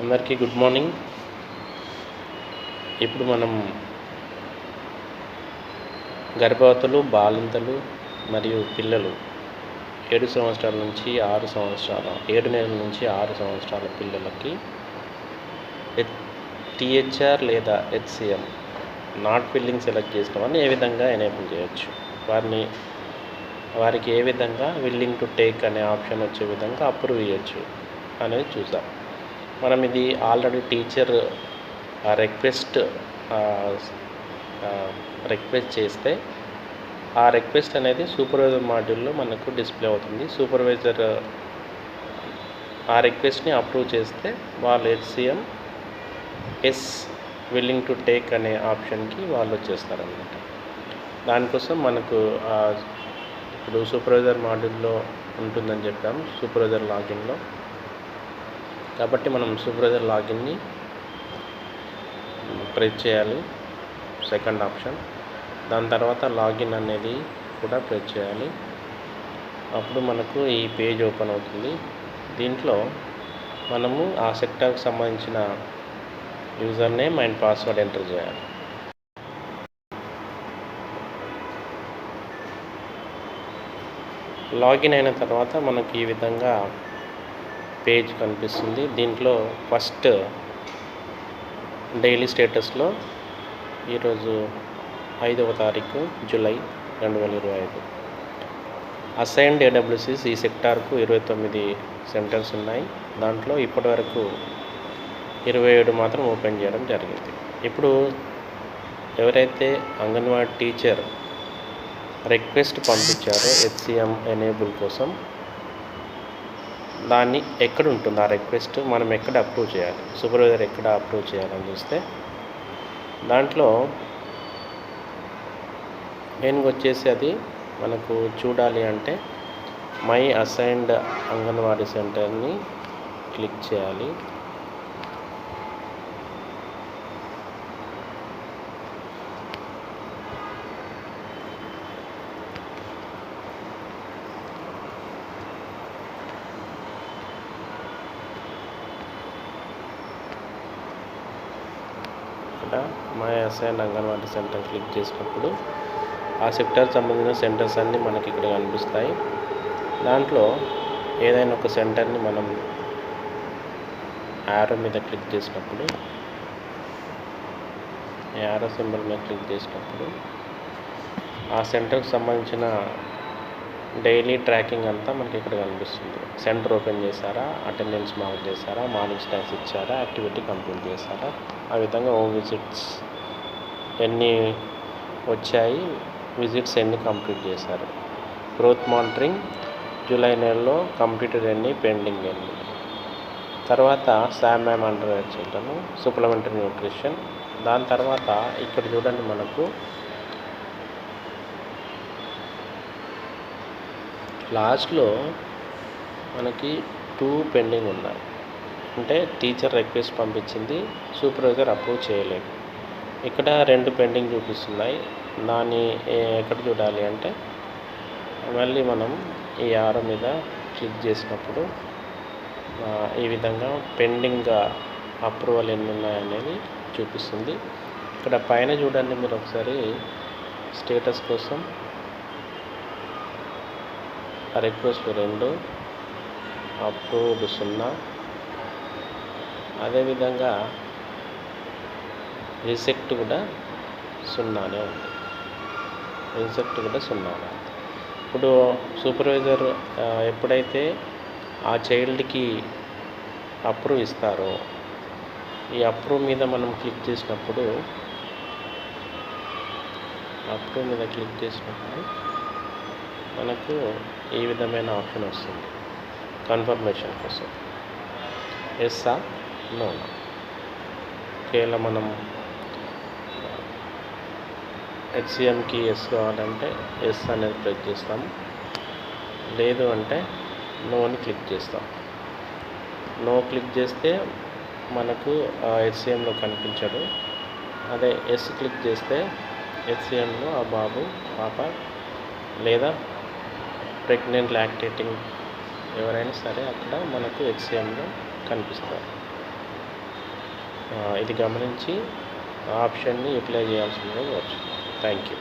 అందరికీ good morning. ఇప్పుడు మనం గర్భవతులు బాలింతలు మరియు పిల్లలు ఏడు సంవత్సరాల నుంచి ఆరు సంవత్సరాల ఏడు నెలల నుంచి ఆరు సంవత్సరాల పిల్లలకి టీహెచ్ఆర్ లేదా హెచ్సిఎం నాట్ ఫిల్లింగ్ సెలెక్ట్ చేసిన వారిని ఏ విధంగా ఎనేబుల్ చేయొచ్చు. వారిని వారికి ఏ విధంగా విల్లింగ్ టు టేక్ అనే ఆప్షన్ వచ్చే విధంగా అప్రూవ్ చేయొచ్చు అనేది చూద్దాం. మనం ఇది ఆల్రెడీ టీచర్ రిక్వెస్ట్ రిక్వెస్ట్ చేస్తే ఆ రిక్వెస్ట్ అనేది సూపర్వైజర్ మాడ్యూల్లో మనకు డిస్ప్లే అవుతుంది. సూపర్వైజర్ ఆ రిక్వెస్ట్ని అప్రూవ్ చేస్తే వాళ్ళు HCM yes willing to take అనే ఆప్షన్కి వాళ్ళు వచ్చేస్తారనమాట దానికోసం మనకు ఇప్పుడు సూపర్వైజర్ మాడ్యూల్లో ఉంటుందని చెప్పాము. సూపర్వైజర్ లాగిన్లో కాబట్టి మనం సూపర్వైజర్ లాగిన్ని ప్రెస్ చేయాలి. Second option. దాని తర్వాత లాగిన్ అనేది కూడా ప్రెస్ చేయాలి. అప్పుడు మనకు ఈ పేజ్ ఓపెన్ అవుతుంది. దీంట్లో మనము ఆ సెక్టర్కి సంబంధించిన user name and password enter చేయాలి. లాగిన్ అయిన తర్వాత మనకు ఈ విధంగా పేజ్ కనిపిస్తుంది. దీంట్లో ఫస్ట్ డైలీ స్టేటస్లో ఈరోజు ఐదవ తారీఖు జూలై రెండు వేల ఇరవై ఐదు. అసైన్డ్ ఏడబ్ల్యూసీస్ ఈ సెక్టార్కు ఇరవై తొమ్మిది సెంటర్స్ ఉన్నాయి. దాంట్లో ఇప్పటివరకు ఇరవై ఏడు మాత్రం ఓపెన్ చేయడం జరిగింది. ఇప్పుడు ఎవరైతే అంగన్వాడీ టీచర్ రిక్వెస్ట్ పంపించారో హెచ్సిఎం ఎనేబుల్ కోసం దాన్ని ఎక్కడ ఉంటుంది? ఆ రిక్వెస్ట్ మనం ఎక్కడ అప్రూవ్ చేయాలి? సూపర్వైజర్ ఎక్కడ అప్రూవ్ చేయాలని చూస్తే దాంట్లో మెయిన్గా వచ్చేసి అది మనకు చూడాలి అంటే మై అసైన్డ్ అంగన్వాడీ సెంటర్ని క్లిక్ చేయాలి. ఇక్కడ my assign Anganwadi centre click చేసినప్పుడు ఆ సెక్టర్ సంబంధించిన సెంటర్స్ అన్నీ మనకి ఇక్కడ కనిపిస్తాయి. దాంట్లో ఏదైనా ఒక సెంటర్ని మనం యారో మీద క్లిక్ చేసినప్పుడు యారో సింబల్ మీద క్లిక్ చేసినప్పుడు ఆ సెంటర్కి సంబంధించిన డైలీ ట్రాకింగ్ అంతా మనకి ఇక్కడ కనిపిస్తుంది. సెంటర్ ఓపెన్ చేశారా? అటెండెన్స్ మార్క్ చేశారా? మార్నింగ్ స్టాక్స్ ఇచ్చారా? యాక్టివిటీ కంప్లీట్ చేశారా? ఆ విధంగా ఓ విజిట్స్ ఎన్ని వచ్చాయి? విజిట్స్ ఎన్ని కంప్లీట్ చేశారు? గ్రోత్ మానిటరింగ్ జూలై నెలలో కంప్లీటెడ్ ఎన్ని? పెండింగ్ ఎన్ని? తర్వాత SAM MAM under children supplementary nutrition దాని తర్వాత ఇక్కడ చూడండి మనకు లాస్ట్లో మనకి టూ పెండింగ్ ఉన్నాయి. అంటే టీచర్ రిక్వెస్ట్ పంపించింది సూపర్వైజర్ అప్రూవ్ చేయలేదు. ఇక్కడ రెండు పెండింగ్ చూపిస్తున్నాయి. దాన్ని ఎక్కడ చూడాలి అంటే మళ్ళీ మనం ఈ ఆరో మీద క్లిక్ చేసినప్పుడు ఈ విధంగా పెండింగ్గా అప్రూవల్ ఎన్ని ఉన్నాయనేది చూపిస్తుంది. ఇక్కడ పైన చూడండి మీరు ఒకసారి స్టేటస్ కోసం. రిక్వెస్ట్ రెండు అప్రూవ్డ్ సున్నా. అదేవిధంగా రిసెక్ట్ కూడా సున్నానే ఉంది. రిసెక్ట్ కూడా సున్నానే ఉంది. ఇప్పుడు సూపర్వైజర్ ఎప్పుడైతే ఆ చైల్డ్కి అప్రూవ్ ఇస్తారో ఈ అప్రూవ్ మీద మనం క్లిక్ చేసినప్పుడు అప్రూవ్ మీద క్లిక్ చేసినప్పుడు మనకు ఈ విధమైన ఆప్షన్ వస్తుంది? కన్ఫర్మేషన్ కోసం. ఎస్సా నోనా కేవలం మనం హెచ్సిఎంకి ఎస్ కావాలంటే ఎస్ అనేది క్లిక్ చేస్తాం. లేదు అంటే నోని క్లిక్ చేస్తాం. నో క్లిక్ చేస్తే మనకు హెచ్సిఎంలో కనిపించడు అదే ఎస్ క్లిక్ చేస్తే హెచ్సిఎంలో ఆ బాబు పాప లేదా ప్రెగ్నెంట్ లాక్టేటింగ్ ఎవరైనా సరే అక్కడ మనకు హెచ్సిఎంలో కనిపిస్తారు ఇది గమనించి ఆప్షన్ని యూటిలైజ్ చేయాల్సిందిగా కోరుచున్నాను థ్యాంక్ యూ